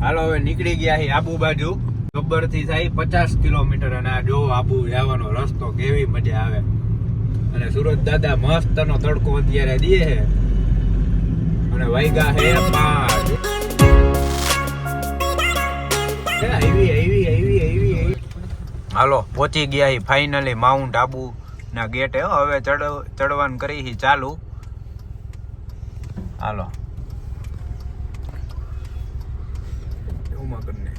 હાલો, હવે નીકળી ગયા છે આબુ બાજુ. ગબ્બરથી થાય પચાસ કિલોમીટર અને આ જો આબુ જવાનો રસ્તો કેવી મજા આવે. અને સુરત દાદા મસ્ત નો તડકો અત્યારે દે છે. અને વાયગા હે પાંચ આવી આવી આવી હાલો, પહોંચી ગયા ફાઇનલી માઉન્ટ આબુ ના ગેટે. હવે ચડ ચડવાનું કરી ચાલુ. હાલો ઉમા કરીને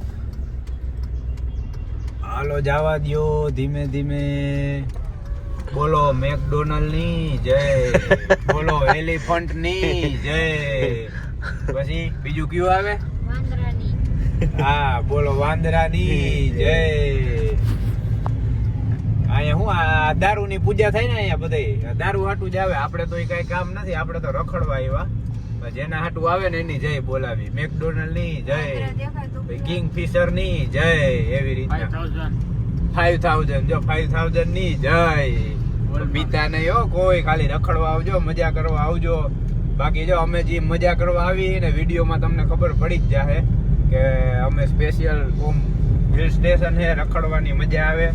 હાલો જવા દો ધીમે ધીમે. બોલો મેકડોનલ્ડની જય. બોલો એલિફન્ટની જય. પછી બીજું કયું આવે? હા બોલો વાંદરાની જય. અહીંયા હું આ દારૂ ની પૂજા થાય ને અહીંયા બધે. દારૂ હાટું જ આવે. આપણે તો એ કઈ કામ નથી. આપણે તો રખડવા આવ્યા. જેના હાટું આવે ને એની જય બોલાવી. મેકડોનલ્ડની જય. કિંગ ફિશરની જય એવી રીતના. ફાઈવ થાઉઝન્ડ જો ફાઈવ થાઉઝન્ડની જય. પીતા નહીં હો કોઈ ખાલી રખડવા આવજો મજા કરવા આવજો. બાકી જો અમે જે મજા કરવા આવી ને વિડીયોમાં તમને ખબર પડી જ જાહે કે અમે સ્પેશિયલ ઓમ હિલ સ્ટેશન છે રખડવાની મજા આવે.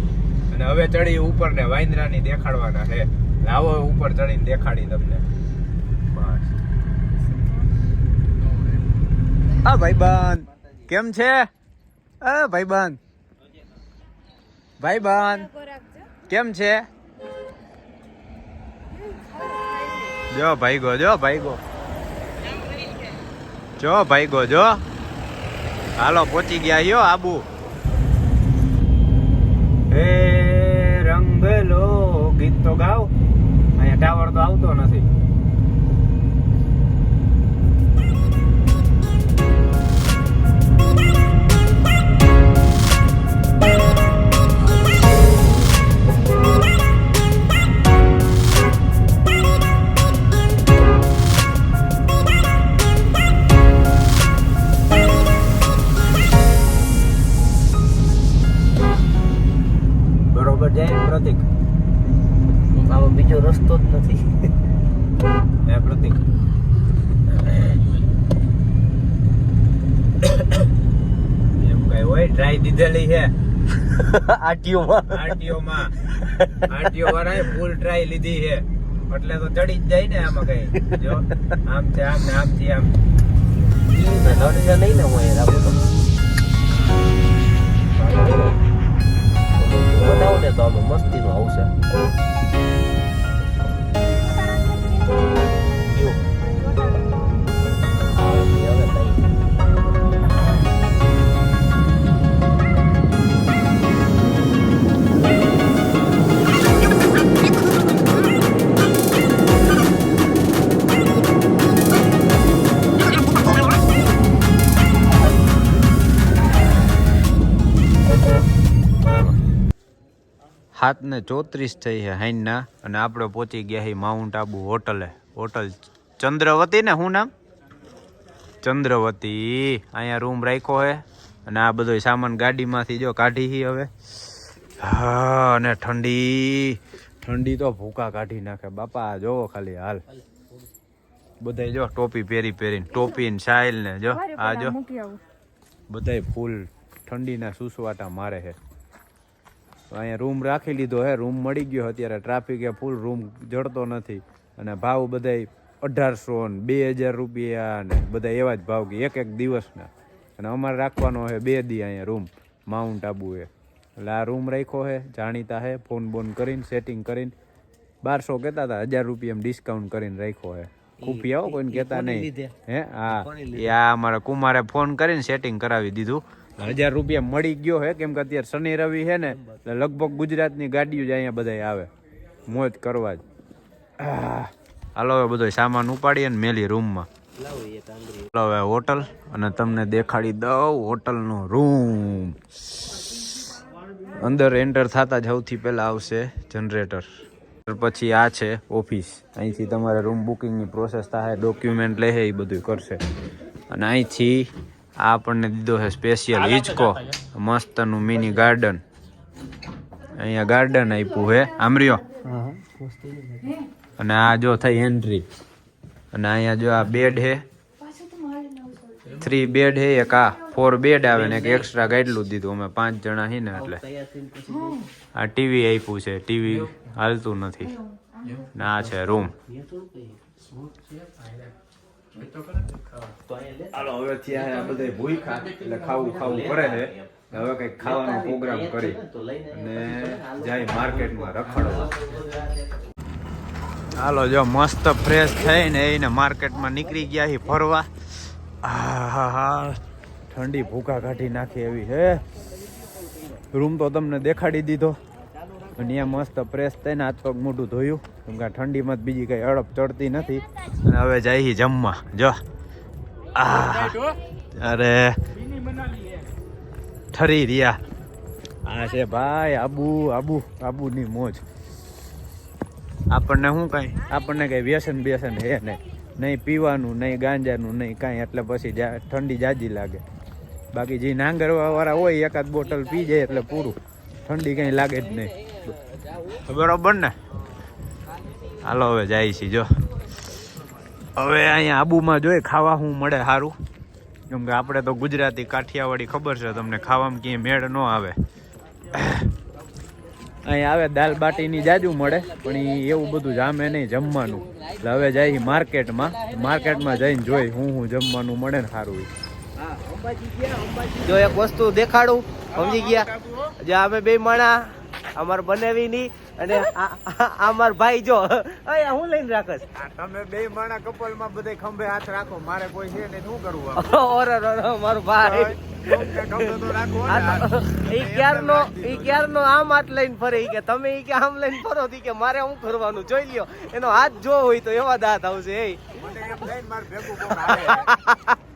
અને હવે ચડી ઉપર ને વાંદરાની દેખાડવાના છે લાવો ઉપર ચડીને દેખાડી તમને. હા ભાઈબંધ. કેમ છે? અ ભાઈબંધ. ભાઈબંધ. કેમ છે? જો ભાઈ ગો જો ભાઈ ગો જો ભાઈ ગો જો. હાલો, પહોંચી ગયા યો આબુ. એ રંગલો ગીત તો ગાવ. અહીંયા ટાવર તો આવતો નથી. બરોબર જાય ને પ્રતિક આમાં બીજો રસ્તો જ નથી હે પ્રતિક એમ કઈ હોય ટ્રાય દીધેલી છે આટીઓમાં આટીઓમાં માં આરટીઓ વાળાએ ફૂલ ટ્રાય લીધી છે. એટલે તો ચડી જ જાય ને આમાં કઈ. જો આમ છે આમ ને આમ છે આમ. નડશે નહીં ને હું એ રાખું તો. બનાવું ને તો આમાં મસ્તીનું આવશે. સાત ને ચોત્રીસ થઈ છે હાઈનના અને આપણે પહોંચી ગયા છીએ માઉન્ટ આબુ હોટલે. હોટલ ચંદ્રવતી ને શું નામ? ચંદ્રવતી. અહીંયા રૂમ રાખ્યો હે અને આ બધો સામાન ગાડીમાંથી જો કાઢી હી હવે. હા અને ઠંડી. ઠંડી તો ભૂકા કાઢી નાખે. બાપા જોવો ખાલી હાલ. બધાય જો ટોપી પહેરી પહેરીને ટોપી ને સાયલ ને જો આ જો. બધાય ફૂલ ઠંડીના સુસવાટા મારે છે. અહીંયા રૂમ રાખી લીધો હે રૂમ મળી ગયો અત્યારે. ટ્રાફિકે ફૂલ રૂમ જડતો નથી. અને ભાવ બધાય અઢારસો ને બે હજાર રૂપિયા ને બધા એવા જ ભાવ કે એક એક દિવસના. અને અમારે રાખવાનો છે બે દી અહીંયા રૂમ માઉન્ટ આબુ એ. એટલે આ રૂમ રાખ્યો હે જાણીતા હે ફોન બોન કરીને સેટિંગ કરીને. બારસો કહેતા હતા હજાર રૂપિયા ડિસ્કાઉન્ટ કરીને રાખ્યો હે. ખૂફી આવો કોઈને કહેતા નહીં. હે? હા. એ આ અમારા કુમારે ફોન કરીને સેટિંગ કરાવી દીધું. હજાર રૂપિયા મળી ગયો હે કેમ કે અત્યારે શનિ રવિ છે ને લગભગ ગુજરાતની ગાડીઓ જ અહીંયા બધા આવે. મોજ કરવા જ. હાલો હવે બધો સામાન ઉપાડીએ ને મેલી રૂમમાં. ચાલો હવે હોટલ અને તમને દેખાડી દઉં હોટલનો રૂમ. અંદર એન્ટર થતા જ સૌથી પહેલાં આવશે જનરેટર પછી આ છે ઓફિસ. અહીંથી તમારે રૂમ બુકિંગની પ્રોસેસ થાય ડોક્યુમેન્ટ લે એ બધું કરશે. અને અહીંથી આ આપણને દીધો છે સ્પેશિયલ હિચકો. મસ્તનું મિની ગાર્ડન અહીંયા ગાર્ડન આપ્યું છે. આમર્યો અને આ જો થઈ એન્ટ્રી અને અહીંયા જો આ બેડ છે. થ્રી બેડ હે એક આ ફોર બેડ આવે ને એક એક્સ્ટ્રા ગાઈડલું દીધું. અમે પાંચ જણા હી ને એટલે. આ ટીવી આપ્યું છે. ટીવી હાલતું નથી. ના છે રૂમ હાલો હવે ત્યાં બધે ભૂખા એટલે ખાવું ખાવું કરે છે. હવે કઈ ખાવાનો પ્રોગ્રામ કરી તો લઈને અને જાય માર્કેટમાં રખડવા. હાલો જો મસ્ત ફ્રેશ થઈને એને માર્કેટમાં નીકળી ગયા છે ફરવા. હા હા. ઠંડી ભૂકા કાઢી નાખી એવી હે રૂમ તો તમને દેખાડી દીધો. અને ત્યાં મસ્ત પ્રેસ થઈને હાથ પગ મોઢું ધોયું. કેમ કે ઠંડીમાં બીજી કઈ અડપ ચડતી નથી. અને હવે જાય જમવા. જો. અરે. ઠરી રહ્યા. આ છે ભાઈ આબુ આબુ, આબુની મોજ. આપણને શું કાંઈ? આપણને કઈ વ્યસન વ્યસન હે નહીં. નહીં પીવાનું, નહીં ગાંજાનું, નહીં કાંઈ. એટલે પછી ઠંડી જાજી લાગે. બાકી જે નાંગરવાવાળા હોય, એકાદ બોટલ પી જાય એટલે પૂરું. ઠંડી કંઈ લાગે જ નહીં. બરોબર ને હાલો, હવે જાય છે, જો. હવે અહીંયા આબુમાં જોઈએ, ખાવા શું મળે સારું કેમ કે આપણે તો ગુજરાતી કાઠિયાવાડી ખબર છે, તમને ખાવામાં ક્યાંય મેળ ન આવે. અહીં આવે, દાલ બાટીની જાજુ મળે, પણ એવું બધું જામે નહીં જમવાનું. એટલે હવે જાય માર્કેટમાં. માર્કેટમાં જઈને જોઈ હું હું જમવાનું મળે ને સારું. જો એક વસ્તુ દેખાડું, સમજી ગયા. જે અમે બે માણા અમાર બનેવી ની અને આ આ- આ માર ભાઈ જો. અહીંયા હું લઈને રાખસ? તમે બે માણા કપલમાં બધે ખંભે હાથ રાખો મારે કોઈ છે ને શું કરવું ઓર ઓર ઓર, મારો ભાઈ. ઈ ક્યારનો ઈ ક્યારનો આમ હાથ લઈને ફરે? કે તમે ઈ કે આમ લઈને ફરો? તી કે મારે શું કરવાનું જોઈ લ્યો. એનો હાથ જો હોય તો એવા દાંત આવશે એ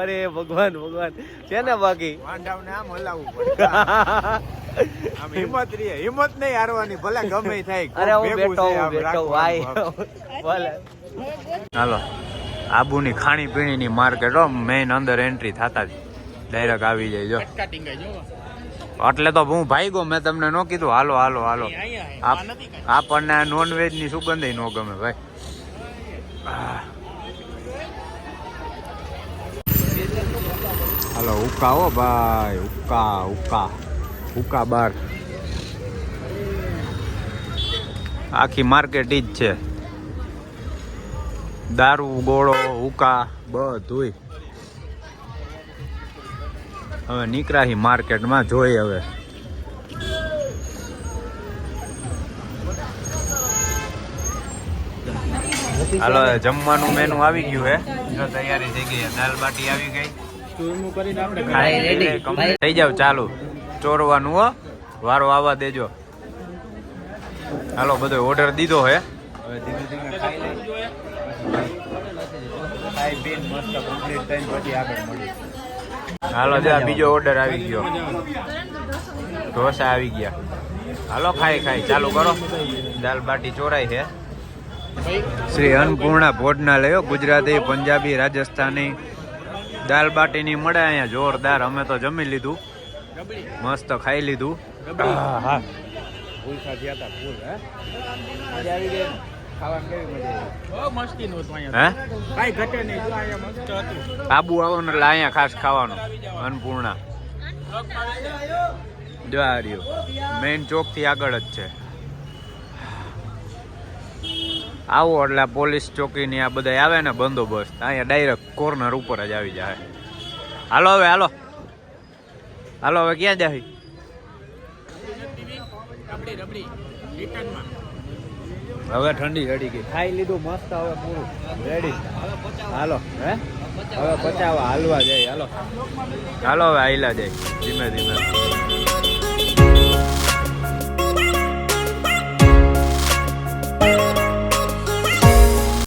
અરે ભગવાન ભગવાન. છે ને બાકી? વાંઢાવને આમ હલાવવું પડે. આમ હિંમત રહે. હિંમત નહીં હારવાની ભલે ગમે થાય. અરે હું બેઠો હું બેઠો ભાઈ. ભલે. હાલો. આબુની ખાણી પીણીની માર્કેટ હો મેઇન અંદર એન્ટ્રી થતા જ. ડાયરેક્ટ આવી જાય જો. એટલે તો હું ભાઈગો મેં તમને ન કીધું. હાલો હાલો હાલો. આપ- આપણને નોનવેજની સુગંધ ન ગમે ભાઈ. હાલો ઉકા હો ભાઈ ઉકા ઉકા ઉકા બાર આખી માર્કેટ જ છે. દારૂ, ગોળો, ઉકા બધું હવે નીકળાહી માર્કેટમાં જોઈ હવે. હાલો જમવાનું મેનુ આવી ગયું હે. તૈયારી થઈ ગઈ દાલ બાટી આવી ગઈ. ભાઈ. રેડી થઈ જાવ ચાલુ. ચોરવાનું હો. વારો આવવા દેજો. હાલો બધો ઓર્ડર દીધો હે. હવે ધીમે ધીમે ખાઈ લઈ ખાઈ પીને મસ્ત કમ્પ્લીટ થઈને પછી આગળ મળીએ. હાલો જા બીજો ઓર્ડર આવી ગયો. ઢોસા આવી ગયા. હાલો ખાઈ ખાઈ. ચાલુ કરો. દાલ બાટી ચોરાઈ છે શ્રી અન્નપૂર્ણા ભોજનાલયો ગુજરાતી પંજાબી રાજસ્થાની. દાલ બાટીની મળે અહીંયા જોરદાર. અમે તો જમી લીધું. મસ્ત ખાઈ લીધું. હા મજા આવી? ને? આબુ એટલે અહીંયા ખાસ ખાવાનું. અન્નપૂર્ણા. જો આ રહ્યું. મેઇન ચોકથી આગળ જ છે. આવો એટલે પોલીસ ચોકીની આ બધા આવે ને બંદોબસ્ત. અહીંયા ડાયરેક્ટ કોર્નર ઉપર જ આવી જાય. હાલો હવે હાલો. હાલો હવે ક્યાં જાય? હવે ઠંડી ચડી ગઈ. ખાઈ લીધું મસ્ત હવે પૂરું. રેડી હાલો હે? હવે પચાવા હાલવા જાય હાલો. હાલો હવે હાલ્યા જાય. ધીમે ધીમે.